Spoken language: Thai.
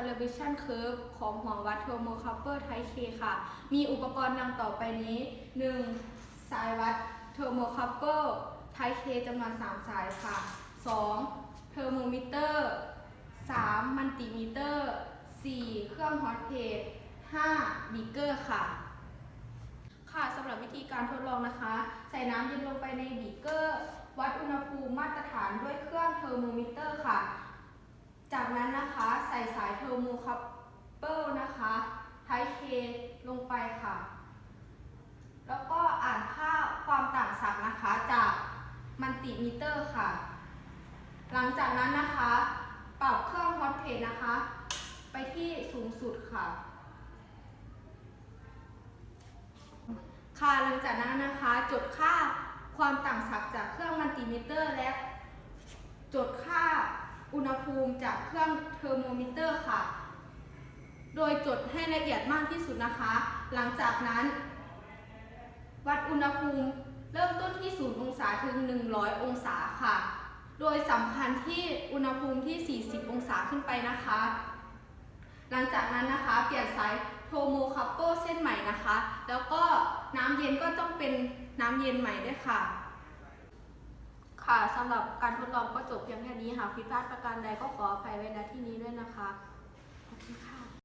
calibration curve ของหัววัด thermocouple type K ค่ะ มีอุปกรณ์ดังต่อไปนี้ 1. สายวัด thermocouple type K จำนวน 3 สายค่ะ 2. เทอร์โมมิเตอร์ 3. มันติมิเตอร์ 4. เครื่องฮอตเพจ 5. บีเกอร์ค่ะ ค่ะสำหรับวิธีการทดลองนะคะ ใส่น้ำเย็นลงไปในบีเกอร์ วัดอุณหภูมิมาตรฐานด้วยเครื่องเทอร์โมมิเตอร์ค่ะ จากนั้นนะคะใส่สายเทอร์โม คัพเปิลนะคะไทเคลงไปค่ะ แล้วก็อ่านค่าความต่างศักย์นะคะจากมันติมิเตอร์ค่ะ หลังจากนั้นนะคะ ปรับเครื่องฮอตเพจนะคะ ไปที่สูงสุดค่ะ ค่ะหลังจากนั้นนะคะจดค่าความต่างศักย์จากเครื่องมัลติมิเตอร์ และจดค่าอุณหภูมิจากเครื่องเทอร์โมมิเตอร์ค่ะ โดยจดให้ละเอียดมากที่สุดนะคะ หลังจากนั้น วัดอุณหภูมิเริ่มต้นที่ 0 องศาถึง 100 องศาค่ะ โดยสำคัญที่อุณหภูมิที่ 40 องศาขึ้นไปนะคะ หลังจากนั้นนะคะ เปลี่ยนสายโทโมคัพเปิลเส้นใหม่นะคะ แล้วก็น้ำเย็นก็ต้องเป็นน้ำเย็นใหม่ด้วยค่ะ ค่ะสำหรับการทดลองก็จบเพียงแค่นี้หากผิดพลาดประการใดก็ขออภัยไว้ณที่นี้ด้วยนะคะขอบคุณค่ะ